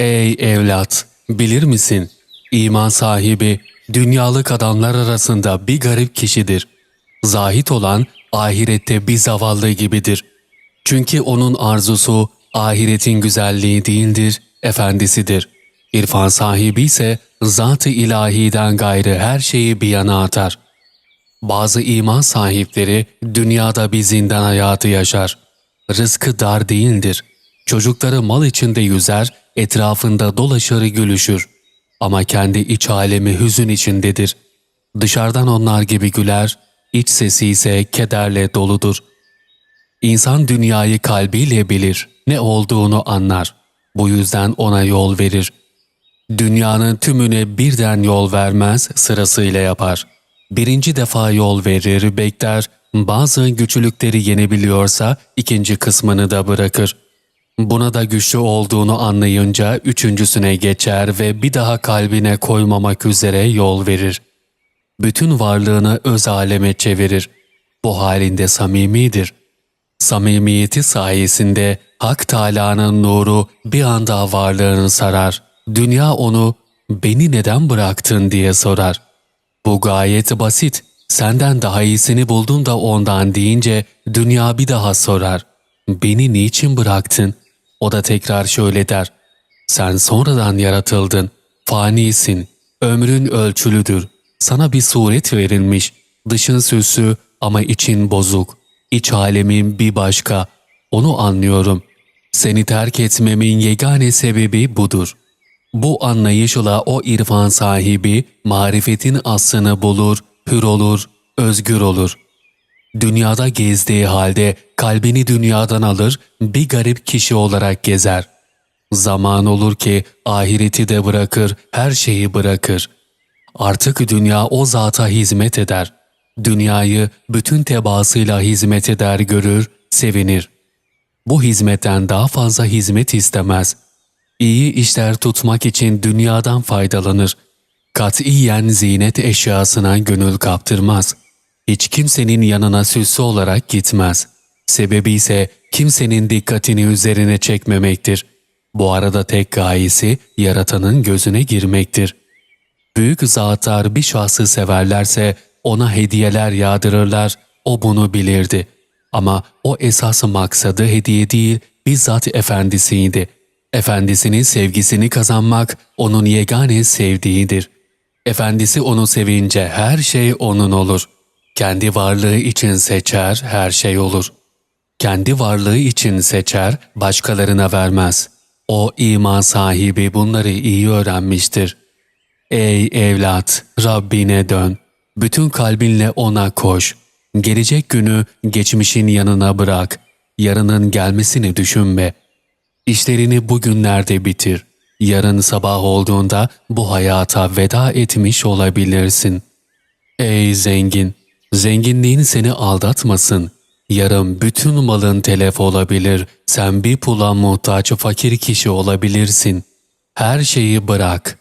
Ey evlat, bilir misin? İman sahibi dünyalık adamlar arasında bir garip kişidir. Zahit olan ahirette bir zavallı gibidir. Çünkü onun arzusu ahiretin güzelliği değildir, efendisidir. İrfan sahibi ise zat-ı ilahiden gayrı her şeyi bir yana atar. Bazı iman sahipleri dünyada bir zindan hayatı yaşar. Rızkı dar değildir. Çocukları mal içinde yüzer, etrafında dolaşır gülüşür. Ama kendi iç alemi hüzün içindedir. Dışarıdan onlar gibi güler, iç sesi ise kederle doludur. İnsan dünyayı kalbiyle bilir, ne olduğunu anlar. Bu yüzden ona yol verir. Dünyanın tümüne birden yol vermez, sırasıyla yapar. Birinci defa yol verir, bekler, bazı güçlükleri yenebiliyorsa ikinci kısmını da bırakır. Buna da güçlü olduğunu anlayınca üçüncüsüne geçer ve bir daha kalbine koymamak üzere yol verir. Bütün varlığını öz aleme çevirir. Bu halinde samimidir. Samimiyeti sayesinde Hak Teâlâ'nın nuru bir anda varlığını sarar. Dünya onu beni neden bıraktın diye sorar. Bu gayet basit. Senden daha iyisini buldun da ondan deyince dünya bir daha sorar. Beni niçin bıraktın? O da tekrar şöyle der. Sen sonradan yaratıldın. Fanisin. Ömrün ölçülüdür. Sana bir suret verilmiş. Dışın süsü ama için bozuk. İç alemin bir başka. Onu anlıyorum. Seni terk etmemin yegane sebebi budur. Bu anlayışla o irfan sahibi marifetin aslını bulur, hür olur, özgür olur. Dünyada gezdiği halde kalbini dünyadan alır, bir garip kişi olarak gezer. Zaman olur ki ahireti de bırakır, her şeyi bırakır. Artık dünya o zata hizmet eder. Dünyayı bütün tebaasıyla hizmet eder görür, sevinir. Bu hizmetten daha fazla hizmet istemez. İyi işler tutmak için dünyadan faydalanır. Katiyen zinet eşyasına gönül kaptırmaz. Hiç kimsenin yanına süslü olarak gitmez. Sebebi ise kimsenin dikkatini üzerine çekmemektir. Bu arada tek gayesi yaratanın gözüne girmektir. Büyük zatlar bir şahsı severlerse ona hediyeler yağdırırlar, o bunu bilirdi. Ama o esası maksadı hediye değil, bizzat efendisiydi. Efendisinin sevgisini kazanmak onun yegane sevdiğidir. Efendisi onu sevince her şey onun olur. Kendi varlığı için seçer, her şey olur. Kendi varlığı için seçer, başkalarına vermez. O iman sahibi bunları iyi öğrenmiştir. Ey evlat, Rabbine dön. Bütün kalbinle ona koş. Gelecek günü geçmişin yanına bırak. Yarının gelmesini düşünme. İşlerini bugünlerde bitir. Yarın sabah olduğunda bu hayata veda etmiş olabilirsin. Ey zengin! Zenginliğin seni aldatmasın. Yarın bütün malın telef olabilir. Sen bir pula muhtaç fakir kişi olabilirsin. Her şeyi bırak.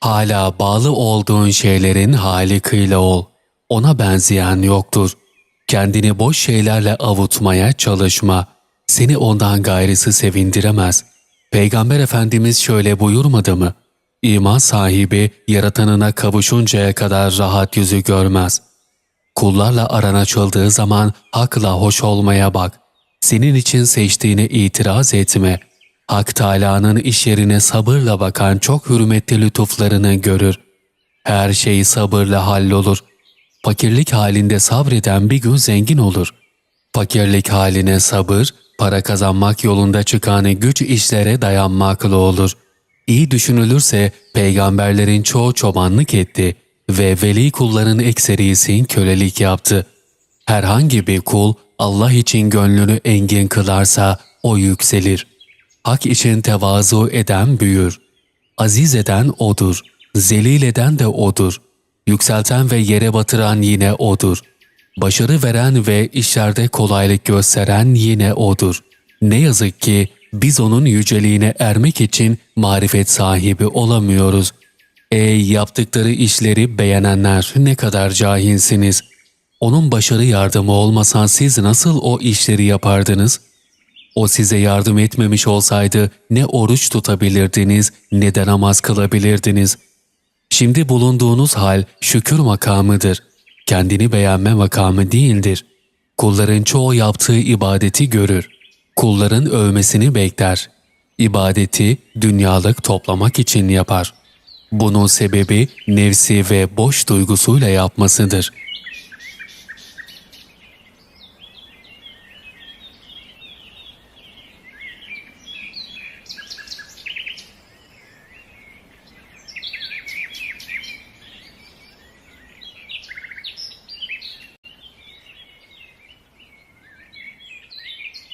Hala bağlı olduğun şeylerin halikıyla ol. Ona benzeyen yoktur. Kendini boş şeylerle avutmaya çalışma. Seni ondan gayrısı sevindiremez. Peygamber Efendimiz şöyle buyurmadı mı? İman sahibi yaratanına kavuşuncaya kadar rahat yüzü görmez. Kullarla aran açıldığı zaman hakla hoş olmaya bak. Senin için seçtiğine itiraz etme. Hak Teâlâ'nın iş yerine sabırla bakan çok hürmetli lütuflarını görür. Her şey sabırla hallolur. Fakirlik halinde sabreden bir gün zengin olur. Fakirlik haline sabır, para kazanmak yolunda çıkan güç işlere dayanmakla olur. İyi düşünülürse peygamberlerin çoğu çobanlık etti ve veli kulların ekserisi kölelik yaptı. Herhangi bir kul Allah için gönlünü engin kılarsa o yükselir. Hak için tevazu eden büyür. Aziz eden odur. Zelil eden de odur. Yükselten ve yere batıran yine odur. Başarı veren ve işlerde kolaylık gösteren yine odur. Ne yazık ki biz onun yüceliğine ermek için marifet sahibi olamıyoruz. Ey yaptıkları işleri beğenenler ne kadar cahilsiniz. Onun başarı yardımı olmasa siz nasıl o işleri yapardınız? O size yardım etmemiş olsaydı ne oruç tutabilirdiniz ne de namaz kılabilirdiniz. Şimdi bulunduğunuz hal şükür makamıdır. Kendini beğenme makamı değildir. Kulların çoğu yaptığı ibadeti görür. Kulların övmesini bekler. İbadeti dünyalık toplamak için yapar. Bunun sebebi nefsi ve boş duygusuyla yapmasıdır.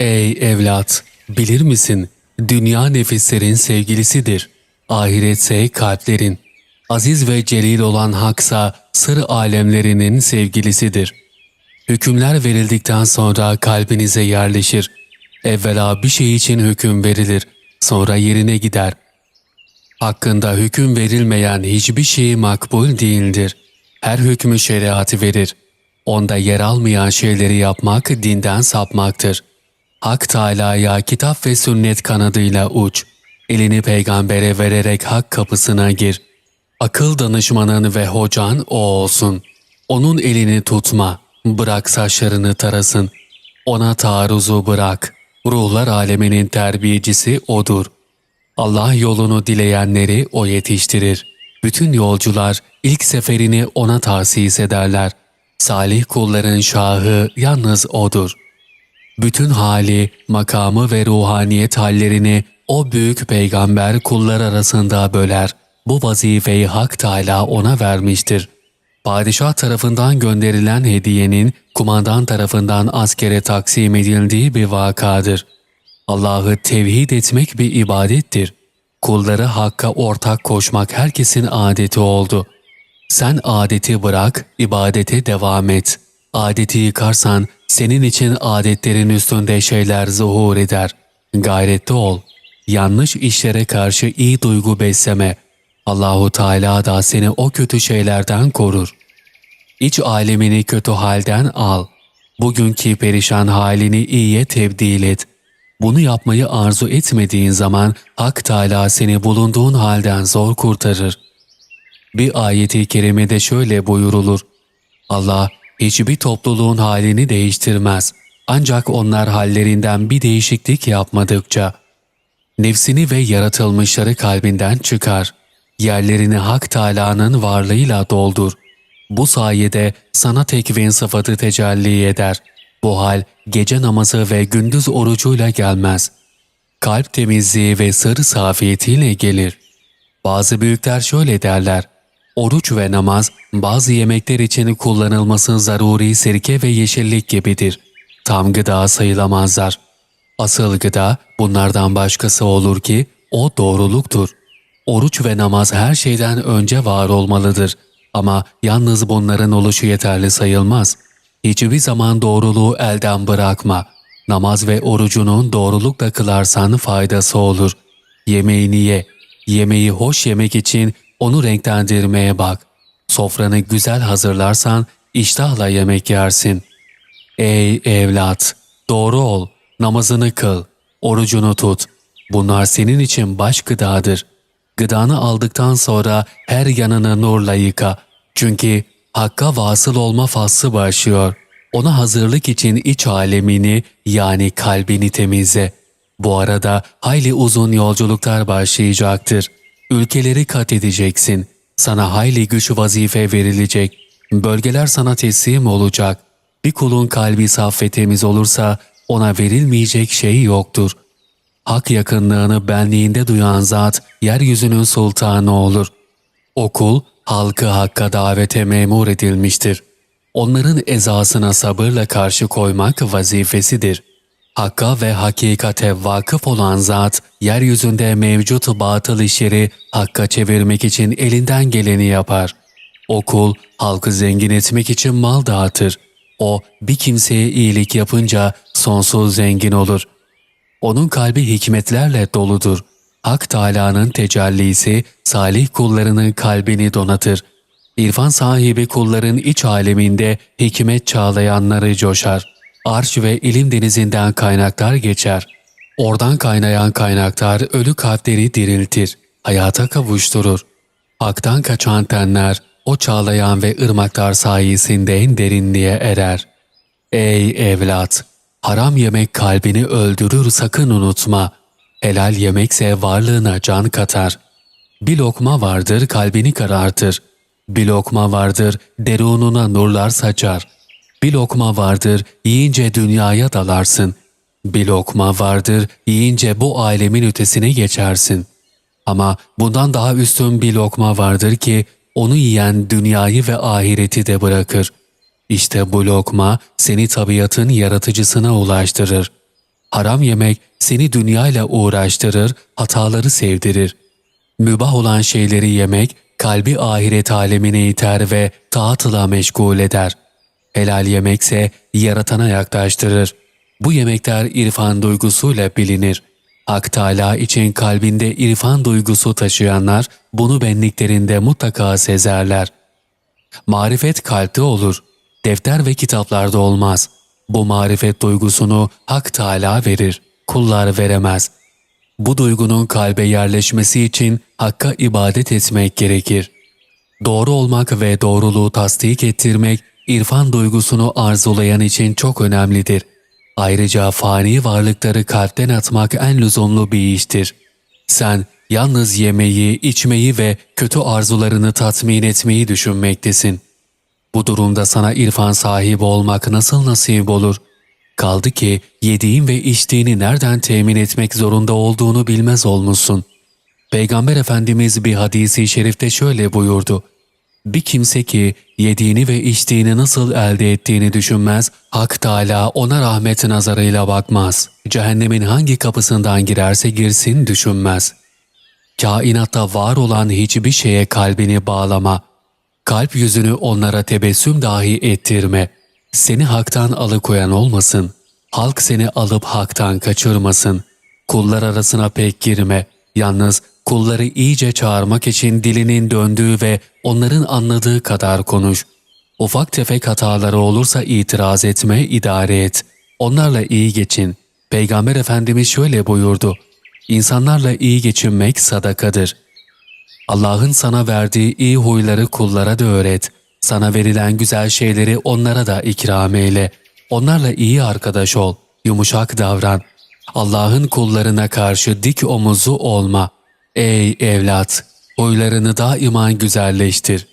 Ey evlat, bilir misin? Dünya nefislerin sevgilisidir. Ahiretse kalplerin. Aziz ve celil olan Haksa sır alemlerinin sevgilisidir. Hükümler verildikten sonra kalbinize yerleşir. Evvela bir şey için hüküm verilir, sonra yerine gider. Hakkında hüküm verilmeyen hiçbir şey makbul değildir. Her hükmü şeriatı verir. Onda yer almayan şeyleri yapmak dinden sapmaktır. Hak Teâlâ'ya kitap ve sünnet kanadıyla uç. Elini peygambere vererek hak kapısına gir. Akıl danışmanın ve hocan o olsun. Onun elini tutma. Bırak saçlarını tarasın. Ona taarruzu bırak. Ruhlar aleminin terbiyecisi odur. Allah yolunu dileyenleri o yetiştirir. Bütün yolcular ilk seferini ona tahsis ederler. Salih kulların şahı yalnız odur. Bütün hali, makamı ve ruhaniyet hallerini o büyük peygamber kullar arasında böler. Bu vazifeyi Hak Teâlâ ona vermiştir. Padişah tarafından gönderilen hediyenin kumandan tarafından askere taksim edildiği bir vakadır. Allah'ı tevhid etmek bir ibadettir. Kulları Hakk'a ortak koşmak herkesin adeti oldu. Sen adeti bırak, ibadete devam et. Adeti yıkarsan senin için adetlerin üstünde şeyler zuhur eder. Gayretli ol. Yanlış işlere karşı iyi duygu besleme. Allahu Teala da seni o kötü şeylerden korur. İç alemini kötü halden al. Bugünkü perişan halini iyiye tebdil et. Bunu yapmayı arzu etmediğin zaman Hak Teala seni bulunduğun halden zor kurtarır. Bir ayeti kerimede şöyle buyurulur. Allah hiçbir topluluğun halini değiştirmez. Ancak onlar hallerinden bir değişiklik yapmadıkça. Nefsini ve yaratılmışları kalbinden çıkar. Yerlerini Hak Teâlâ'nın varlığıyla doldur. Bu sayede sana tekvin sıfatı tecelli eder. Bu hal gece namazı ve gündüz orucuyla gelmez. Kalp temizliği ve sır safiyetiyle gelir. Bazı büyükler şöyle derler. Oruç ve namaz bazı yemekler için kullanılması zaruri sirke ve yeşillik gibidir. Tam gıda sayılamazlar. Asıl gıda bunlardan başkası olur ki o doğruluktur. Oruç ve namaz her şeyden önce var olmalıdır. Ama yalnız bunların oluşu yeterli sayılmaz. Hiçbir zaman doğruluğu elden bırakma. Namaz ve orucunun doğrulukla kılarsan faydası olur. Yemeğini ye. Yemeği hoş yemek için onu renklendirmeye bak. Sofranı güzel hazırlarsan iştahla yemek yersin. Ey evlat! Doğru ol, namazını kıl, orucunu tut. Bunlar senin için baş gıdadır. Gıdanı aldıktan sonra her yanını nurla yıka. Çünkü Hakk'a vasıl olma faslı başlıyor. Ona hazırlık için iç alemini yani kalbini temizle. Bu arada hayli uzun yolculuklar başlayacaktır. Ülkeleri kat edeceksin. Sana hayli güç vazife verilecek. Bölgeler sana teslim olacak. Bir kulun kalbi saf ve temiz olursa ona verilmeyecek şey yoktur. Hak yakınlığını benliğinde duyan zat yeryüzünün sultanı olur. Okul halkı hakka davete memur edilmiştir. Onların ezasına sabırla karşı koymak vazifesidir. Hakka ve hakikate vakıf olan zat, yeryüzünde mevcut batıl işleri hakka çevirmek için elinden geleni yapar. Okul, halkı zengin etmek için mal dağıtır. O, bir kimseye iyilik yapınca sonsuz zengin olur. Onun kalbi hikmetlerle doludur. Hak Teâlâ'nın tecellisi salih kullarının kalbini donatır. İrfan sahibi kulların iç aleminde hikmet çağlayanları coşar. Arş ve ilim denizinden kaynaklar geçer. Oradan kaynayan kaynaklar ölü kalpleri diriltir, hayata kavuşturur. Hak'tan kaçan tenler o çağlayan ve ırmaklar sayesinde derinliğe erer. Ey evlat! Haram yemek kalbini öldürür sakın unutma. Helal yemekse varlığına can katar. Bir lokma vardır kalbini karartır. Bir lokma vardır derununa nurlar saçar. Bir lokma vardır yiyince dünyaya dalarsın. Bir lokma vardır yiyince bu alemin ötesine geçersin. Ama bundan daha üstün bir lokma vardır ki onu yiyen dünyayı ve ahireti de bırakır. İşte bu lokma seni tabiatın yaratıcısına ulaştırır. Haram yemek seni dünyayla uğraştırır, hataları sevdirir. Mübah olan şeyleri yemek kalbi ahiret alemine iter ve taatla meşgul eder. Helal yemekse yaratana yaklaştırır. Bu yemekler irfan duygusuyla bilinir. Hak Teâlâ için kalbinde irfan duygusu taşıyanlar bunu benliklerinde mutlaka sezerler. Marifet kalpte olur. Defter ve kitaplarda olmaz. Bu marifet duygusunu Hak Teâlâ verir. Kullar veremez. Bu duygunun kalbe yerleşmesi için Hakk'a ibadet etmek gerekir. Doğru olmak ve doğruluğu tasdik ettirmek, irfan duygusunu arzulayan için çok önemlidir. Ayrıca fani varlıkları kalpten atmak en lüzumlu bir iştir. Sen yalnız yemeyi, içmeyi ve kötü arzularını tatmin etmeyi düşünmektesin. Bu durumda sana irfan sahibi olmak nasıl nasip olur? Kaldı ki yediğin ve içtiğini nereden temin etmek zorunda olduğunu bilmez olmuşsun. Peygamber Efendimiz bir hadisi şerifte şöyle buyurdu. Bir kimse ki yediğini ve içtiğini nasıl elde ettiğini düşünmez, Hak Teâlâ ona rahmet nazarıyla bakmaz. Cehennemin hangi kapısından girerse girsin düşünmez. Kainatta var olan hiçbir şeye kalbini bağlama. Kalp yüzünü onlara tebessüm dahi ettirme. Seni haktan alıkoyan olmasın. Halk seni alıp haktan kaçırmasın. Kullar arasına pek girme. Yalnız kulları iyice çağırmak için dilinin döndüğü ve onların anladığı kadar konuş. Ufak tefek hataları olursa itiraz etme, idare et. Onlarla iyi geçin. Peygamber Efendimiz şöyle buyurdu. İnsanlarla iyi geçinmek sadakadır. Allah'ın sana verdiği iyi huyları kullara da öğret. Sana verilen güzel şeyleri onlara da ikram eyle. Onlarla iyi arkadaş ol, yumuşak davran. Allah'ın kullarına karşı dik omuzu olma. Ey evlat! Huylarını daima güzelleştir.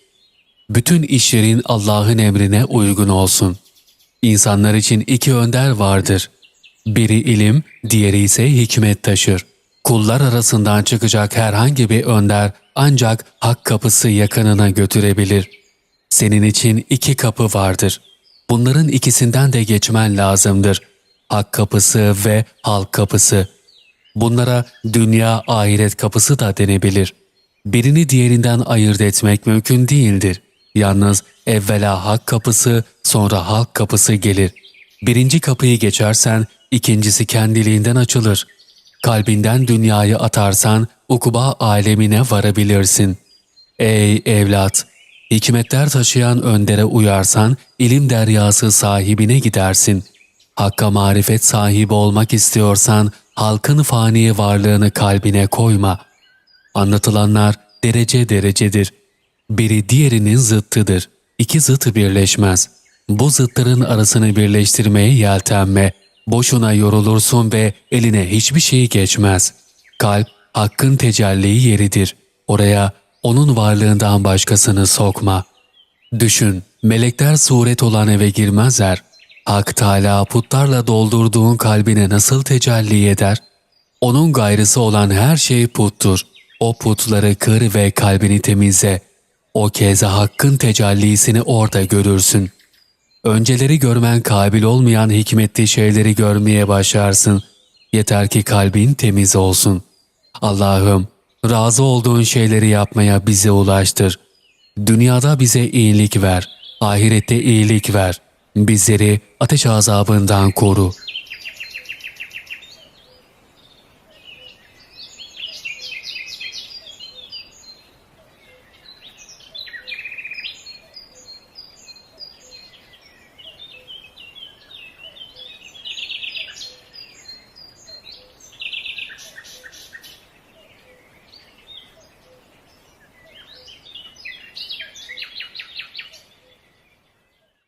Bütün işlerin Allah'ın emrine uygun olsun. İnsanlar için iki önder vardır. Biri ilim, diğeri ise hikmet taşır. Kullar arasından çıkacak herhangi bir önder ancak hak kapısı yakınına götürebilir. Senin için iki kapı vardır. Bunların ikisinden de geçmen lazımdır. Hak kapısı ve halk kapısı. Bunlara dünya ahiret kapısı da denebilir. Birini diğerinden ayırt etmek mümkün değildir. Yalnız evvela hak kapısı sonra halk kapısı gelir. Birinci kapıyı geçersen ikincisi kendiliğinden açılır. Kalbinden dünyayı atarsan ukuba alemine varabilirsin. Ey evlat! Hikmetler taşıyan öndere uyarsan ilim deryası sahibine gidersin. Hakka marifet sahibi olmak istiyorsan halkın fani varlığını kalbine koyma. Anlatılanlar derece derecedir. Biri diğerinin zıttıdır. İki zıt birleşmez. Bu zıtların arasını birleştirmeye yeltenme. Boşuna yorulursun ve eline hiçbir şey geçmez. Kalp hakkın tecelli yeridir. Oraya onun varlığından başkasını sokma. Düşün, melekler suret olan eve girmezler. Hak Teâlâ putlarla doldurduğun kalbine nasıl tecelli eder? Onun gayrısı olan her şey puttur. O putları kır ve kalbini temizle. O kez hakkın tecellisini orada görürsün. Önceleri görmen kabil olmayan hikmetli şeyleri görmeye başlarsın. Yeter ki kalbin temiz olsun. Allah'ım razı olduğun şeyleri yapmaya bize ulaştır. Dünyada bize iyilik ver, ahirette iyilik ver. Bizleri ateş azabından koru.''